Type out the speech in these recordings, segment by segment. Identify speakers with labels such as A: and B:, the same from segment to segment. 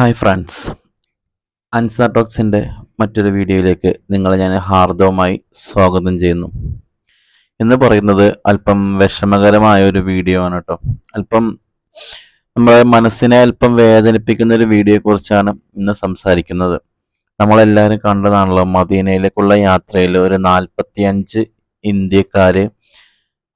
A: Hi friends. Ansar ടോക്സിന്റെ മറ്റൊരു വീഡിയോയിലേക്ക് നിങ്ങളെ ഞാൻ ഹാർദവമായി സ്വാഗതം ചെയ്യുന്നു. എന്ന് പറയുന്നത് അല്പം വിഷമകരമായ ഒരു വീഡിയോ ആണ് കേട്ടോ. അല്പം നമ്മുടെ മനസ്സിനെ അല്പം വേദനിപ്പിക്കുന്ന ഒരു വീഡിയോയെക്കുറിച്ചാണ് ഇന്ന് സംസാരിക്കുന്നത്. നമ്മളെല്ലാവരും കണ്ടതാണല്ലോ മദീനയിലേക്കുള്ള യാത്രയിൽ ഒരു നാൽപ്പത്തി അഞ്ച് ഇന്ത്യക്കാര്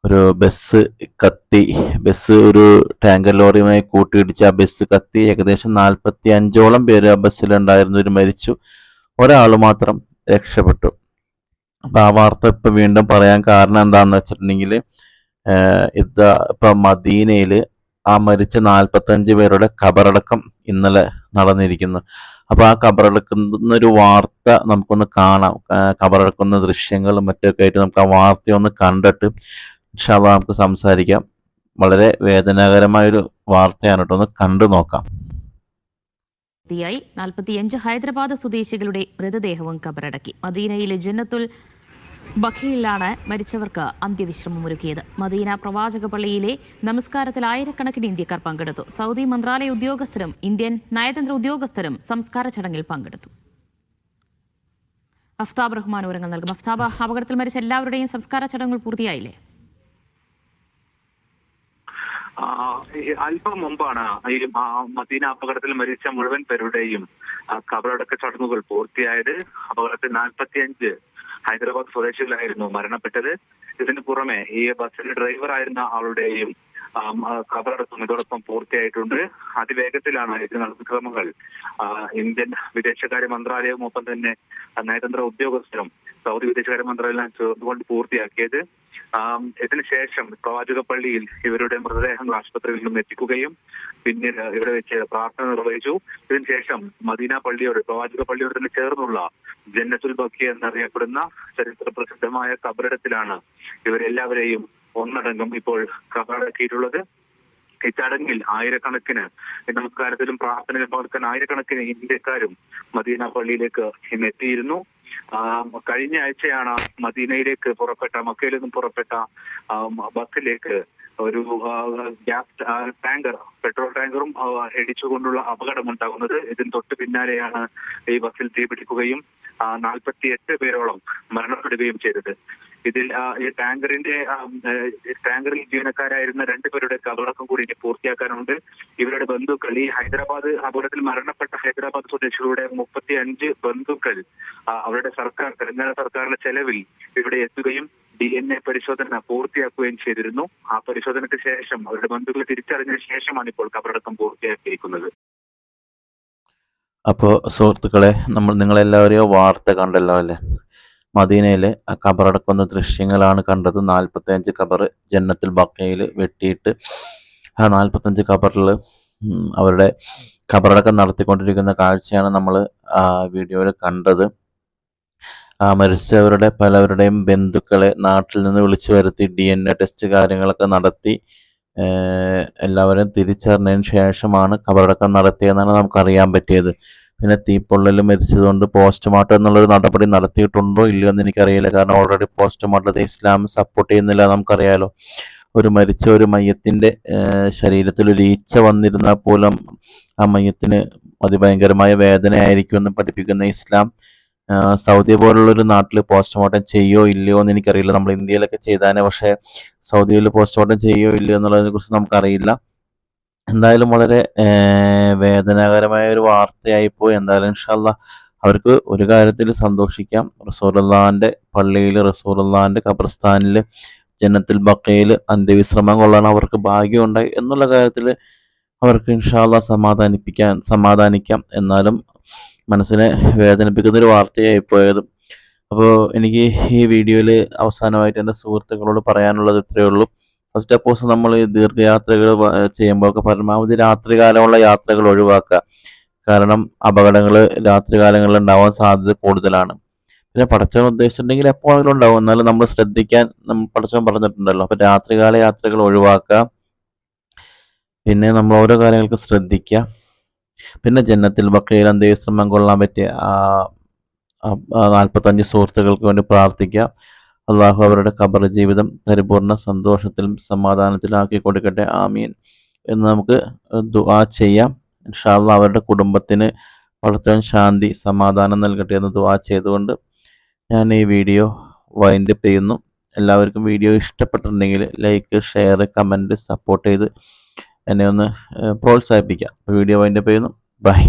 A: ഒരു ബസ് കത്തി. ബസ് ഒരു ടാങ്കർ ലോറിയുമായി കൂട്ടിയിടിച്ച് ആ ബസ് കത്തി. ഏകദേശം നാൽപ്പത്തി അഞ്ചോളം പേര് ആ ബസ്സിലുണ്ടായിരുന്നവർ മരിച്ചു. ഒരാൾ മാത്രം രക്ഷപ്പെട്ടു. അപ്പൊ ആ വാർത്ത ഇപ്പൊ വീണ്ടും പറയാൻ കാരണം എന്താണെന്ന് വെച്ചിട്ടുണ്ടെങ്കിൽ ഇത് ഇപ്പൊ മദീനയിൽ ആ മരിച്ച നാൽപ്പത്തഞ്ച് പേരുടെ ഖബറടക്കം ഇന്നലെ നടന്നിരിക്കുന്നു. അപ്പൊ ആ ഖബറടക്കുന്ന ഒരു വാർത്ത നമുക്കൊന്ന് കാണാം. ഖബറടക്കുന്ന ദൃശ്യങ്ങളും മറ്റൊക്കെ ആയിട്ട് നമുക്ക് ആ വാർത്തയൊന്ന് കണ്ടിട്ട് ഇൻഷാല്ലാ നമുക്ക് സംസാരിക്കാം. വളരെ വേദനാകരമായൊരു വാർത്തയാണ് കേട്ടോ. ഒന്ന് കണ്ടു നോക്കാം. ായി
B: നാൽപ്പത്തിയഞ്ച് ഹൈദരാബാദ് സ്വദേശികളുടെ മൃതദേഹവും കബറടക്കി. മദീനയിലെ ജന്നത്തുൽ ബഖയിലാണ് മരിച്ചവർക്ക് അന്ത്യവിശ്രമമൊരുക്കിയത്. മദീന പ്രവാചക പള്ളിയിലെ നമസ്കാരത്തിൽ ആയിരക്കണക്കിന് ഇന്ത്യക്കാർ പങ്കെടുത്തു. സൗദി മന്ത്രാലയ ഉദ്യോഗസ്ഥരും ഇന്ത്യൻ നയതന്ത്ര ഉദ്യോഗസ്ഥരും സംസ്കാര ചടങ്ങിൽ പങ്കെടുത്തു. അഫ്താബ് റഹ്മാൻ വിവരങ്ങൾ നൽകും. അഫ്താബ് അപകടത്തിൽ മരിച്ച എല്ലാവരുടെയും സംസ്കാര ചടങ്ങുകൾ പൂർത്തിയായില്ലേ?
C: അല്പം മുമ്പാണ് ഈ മദീന അപകടത്തിൽ മരിച്ച മുഴുവൻ പേരുടെയും കബറടക്ക ചടങ്ങുകൾ പൂർത്തിയായത് അപകടത്തിൽ നാൽപ്പത്തിയഞ്ച് ഹൈദരാബാദ് സ്വദേശികളായിരുന്നു മരണപ്പെട്ടത്. ഇതിന് പുറമെ ഈ ബസ്സിലെ ഡ്രൈവറായിരുന്ന ആളുടെയും കബറടക്കം ഇതോടൊപ്പം പൂർത്തിയായിട്ടുണ്ട്. അതിവേഗത്തിലാണ് ഇത് നടപടിക്രമങ്ങൾ ഇന്ത്യൻ വിദേശകാര്യ മന്ത്രാലയവും ഒപ്പം തന്നെ നയതന്ത്ര ഉദ്യോഗസ്ഥരും സൗദി വിദേശകാര്യ മന്ത്രാലയം ചേർന്നുകൊണ്ട് പൂർത്തിയാക്കിയത്. ഇതിനുശേഷം പ്രവാചക പള്ളിയിൽ ഇവരുടെ മൃതദേഹങ്ങൾ ആശുപത്രിയിൽ നിന്നും എത്തിക്കുകയും പിന്നീട് ഇവിടെ വെച്ച് പ്രാർത്ഥന നിർവഹിച്ചു. ഇതിനുശേഷം മദീന പള്ളിയോട് പ്രവാചക പള്ളിയോട് തന്നെ ചേർന്നുള്ള ജന്നത്തുൽ ബക്കി എന്നറിയപ്പെടുന്ന ചരിത്ര പ്രസിദ്ധമായ കബറിടത്തിലാണ് ഇവരെല്ലാവരെയും ഒന്നടങ്കം ഇപ്പോൾ കബറടക്കിയിട്ടുള്ളത്. ഈ ചടങ്ങിൽ ആയിരക്കണക്കിന് നമസ്കാരത്തിലും പ്രാർത്ഥനയിലും പങ്കെടുക്കാൻ ആയിരക്കണക്കിന് ഇന്ത്യക്കാരും മദീന പള്ളിയിലേക്ക് ഇന്ന് എത്തിയിരുന്നു. കഴിഞ്ഞ ആഴ്ചയാണ് മദീനയിലേക്ക് പുറപ്പെട്ട മക്കയിൽ നിന്നും പുറപ്പെട്ട ബസ്സിലേക്ക് ഒരു ഗ്യാസ് ടാങ്കർ പെട്രോൾ ടാങ്കറും ഇടിച്ചുകൊണ്ടുള്ള അപകടം ഉണ്ടാകുന്നത്. ഇതിന് തൊട്ട് പിന്നാലെയാണ് ഈ ബസ്സിൽ തീപിടിക്കുകയും നാൽപ്പത്തി എട്ട് പേരോളം മരണപ്പെടുകയും ചെയ്തത്. ഇതിൽ ഈ ടാങ്കറിന്റെ ടാങ്കറിൽ ജീവനക്കാരായിരുന്ന രണ്ടുപേരുടെ കബറടക്കം കൂടി ഇനി പൂർത്തിയാക്കാനുണ്ട്. ഇവരുടെ ബന്ധുക്കൾ ഈ ഹൈദരാബാദ് അപകടത്തിൽ മരണപ്പെട്ട ഹൈദരാബാദ് സ്വദേശികളുടെ മുപ്പത്തി അഞ്ച് ബന്ധുക്കൾ അവരുടെ സർക്കാർ തെലങ്കാന സർക്കാരിന്റെ ചെലവിൽ ഇവിടെ എത്തുകയും ഡി എൻ എ പരിശോധന പൂർത്തിയാക്കുകയും ചെയ്തിരുന്നു. ആ പരിശോധനയ്ക്ക് ശേഷം അവരുടെ ബന്ധുക്കളെ തിരിച്ചറിഞ്ഞ ശേഷമാണ് ഇപ്പോൾ കബറടക്കം പൂർത്തിയാക്കിയിരിക്കുന്നത്.
A: അപ്പോൾ സുഹൃത്തുക്കളെ നമ്മൾ നിങ്ങളെല്ലാവരെയും വാർത്ത കണ്ടല്ലോ അല്ലേ? മദീനയിലെ ഖബറടക്കുന്ന ദൃശ്യങ്ങളാണ് കണ്ടത്. നാൽപ്പത്തഞ്ച് ഖബർ ജന്നത്തിൽ ബക്കയിൽ വെട്ടിയിട്ട് ആ നാൽപ്പത്തഞ്ച് ഖബറിൽ അവരുടെ ഖബറടക്കം നടത്തിക്കൊണ്ടിരിക്കുന്ന കാഴ്ചയാണ് നമ്മൾ ആ വീഡിയോയിൽ കണ്ടത്. ആ മരിച്ചവരുടെ പലവരുടെയും ബന്ധുക്കളെ നാട്ടിൽ നിന്ന് വിളിച്ചു വരുത്തി ഡി എൻ എ ടെസ്റ്റ് കാര്യങ്ങളൊക്കെ നടത്തി എല്ലാവരും തിരിച്ചറിഞ്ഞതിന് ശേഷമാണ് ഖബറടക്കം നടത്തിയതെന്നാണ് നമുക്കറിയാൻ പറ്റിയത്. പിന്നെ തീപ്പൊള്ളൽ മരിച്ചതുകൊണ്ട് പോസ്റ്റ്മോർട്ടം എന്നുള്ളൊരു നടപടി നടത്തിയിട്ടുണ്ടോ ഇല്ലയോ എന്ന് എനിക്കറിയില്ല. കാരണം ഓൾറെഡി പോസ്റ്റ്മോർട്ടത്തെ ഇസ്ലാം സപ്പോർട്ട് ചെയ്യുന്നില്ല നമുക്കറിയാലോ. ഒരു മരിച്ച ഒരു മയ്യത്തിന്റെ ശരീരത്തിൽ ഒരു ഈച്ച വന്നിരുന്നാൽ പോലും ആ മയ്യത്തിന് അതിഭയങ്കരമായ വേദനയായിരിക്കും എന്ന് പഠിപ്പിക്കുന്ന ഇസ്ലാം. സൗദി പോലുള്ളൊരു നാട്ടിൽ പോസ്റ്റ്മോർട്ടം ചെയ്യോ ഇല്ലയോ എന്ന് എനിക്കറിയില്ല. നമ്മൾ ഇന്ത്യയിലൊക്കെ ചെയ്താനേ പക്ഷേ സൗദിയിൽ പോസ്റ്റ്മോർട്ടം ചെയ്യോ ഇല്ലയോ എന്നുള്ളതിനെ കുറിച്ച് നമുക്കറിയില്ല. എന്തായാലും വളരെ വേദനാകരമായ ഒരു വാർത്തയായിപ്പോയി. എന്തായാലും ഇൻഷാല്ല അവർക്ക് ഒരു കാര്യത്തിൽ സന്തോഷിക്കാം. റസൂലുള്ളാന്റെ പള്ളിയിൽ റസൂലുള്ളാന്റെ ഖബർസ്ഥാനിൽ ജന്നത്തിൽ ബക്കയിൽ അന്ത്യവിശ്രമം കൊള്ളാൻ അവർക്ക് ഭാഗ്യമുണ്ടായി എന്നുള്ള കാര്യത്തിൽ അവർക്ക് ഇൻഷാല്ല സമാധാനിപ്പിക്കാൻ സമാധാനിക്കാം. എന്നാലും മനസ്സിനെ വേദനിപ്പിക്കുന്ന ഒരു വാർത്തയായി പോയത് അപ്പോൾ എനിക്ക് ഈ വീഡിയോയിൽ അവസാനമായിട്ട് എന്റെ സുഹൃത്തുക്കളോട് പറയാനുള്ളത് ഇത്രയേ ഉള്ളൂ. ഫസ്റ്റ് അപ്പോസ് നമ്മൾ ദീർഘയാത്രകൾ ചെയ്യുമ്പോൾ ഒക്കെ പരമാവധി രാത്രികാലമുള്ള യാത്രകൾ ഒഴിവാക്കുക. കാരണം അപകടങ്ങൾ രാത്രികാലങ്ങളിൽ ഉണ്ടാവാൻ സാധ്യത കൂടുതലാണ്. പിന്നെ പടച്ചവൻ ഉദ്ദേശിച്ചിട്ടുണ്ടെങ്കിൽ എപ്പോഴെങ്കിലും ഉണ്ടാവും. എന്നാലും നമ്മൾ ശ്രദ്ധിക്കാൻ നമ്മൾ പടച്ചവൻ പറഞ്ഞിട്ടുണ്ടല്ലോ. അപ്പോൾ രാത്രികാല യാത്രകൾ ഒഴിവാക്കുക. പിന്നെ നമ്മൾ ഓരോ കാര്യങ്ങൾക്കും ശ്രദ്ധിക്കുക. പിന്നെ ജന്നത്തിൽ ബക്കയിൽ അന്ത്യവിശ്രമം കൊള്ളാൻ പറ്റിയ നാൽപ്പത്തഞ്ച് സുഹൃത്തുക്കൾക്ക് വേണ്ടി പ്രാർത്ഥിക്കുക. അള്ളാഹു അവരുടെ ഖബർ ജീവിതം പരിപൂർണ സന്തോഷത്തിലും സമാധാനത്തിലും ആക്കി കൊടുക്കട്ടെ. ആമീൻ. എന്ന് നമുക്ക് ദുആ ചെയ്യാം. ഇൻഷാല്ല അവരുടെ കുടുംബത്തിന് വളർത്താൻ ശാന്തി സമാധാനം നൽകട്ടെ എന്ന് ദുആ ചെയ്തുകൊണ്ട് ഞാൻ ഈ വീഡിയോ വൈൻഡ് അപ്പ് ചെയ്യുന്നു. എല്ലാവർക്കും വീഡിയോ ഇഷ്ടപ്പെട്ടിട്ടുണ്ടെങ്കിൽ ലൈക്ക് ഷെയർ കമന്റ് സപ്പോർട്ട് ചെയ്ത് എന്നെ ഒന്ന് പ്രോത്സാഹിപ്പിക്കാം. വീഡിയോ വൈൻഡപ്പ് ചെയ്യുന്നു. ബൈ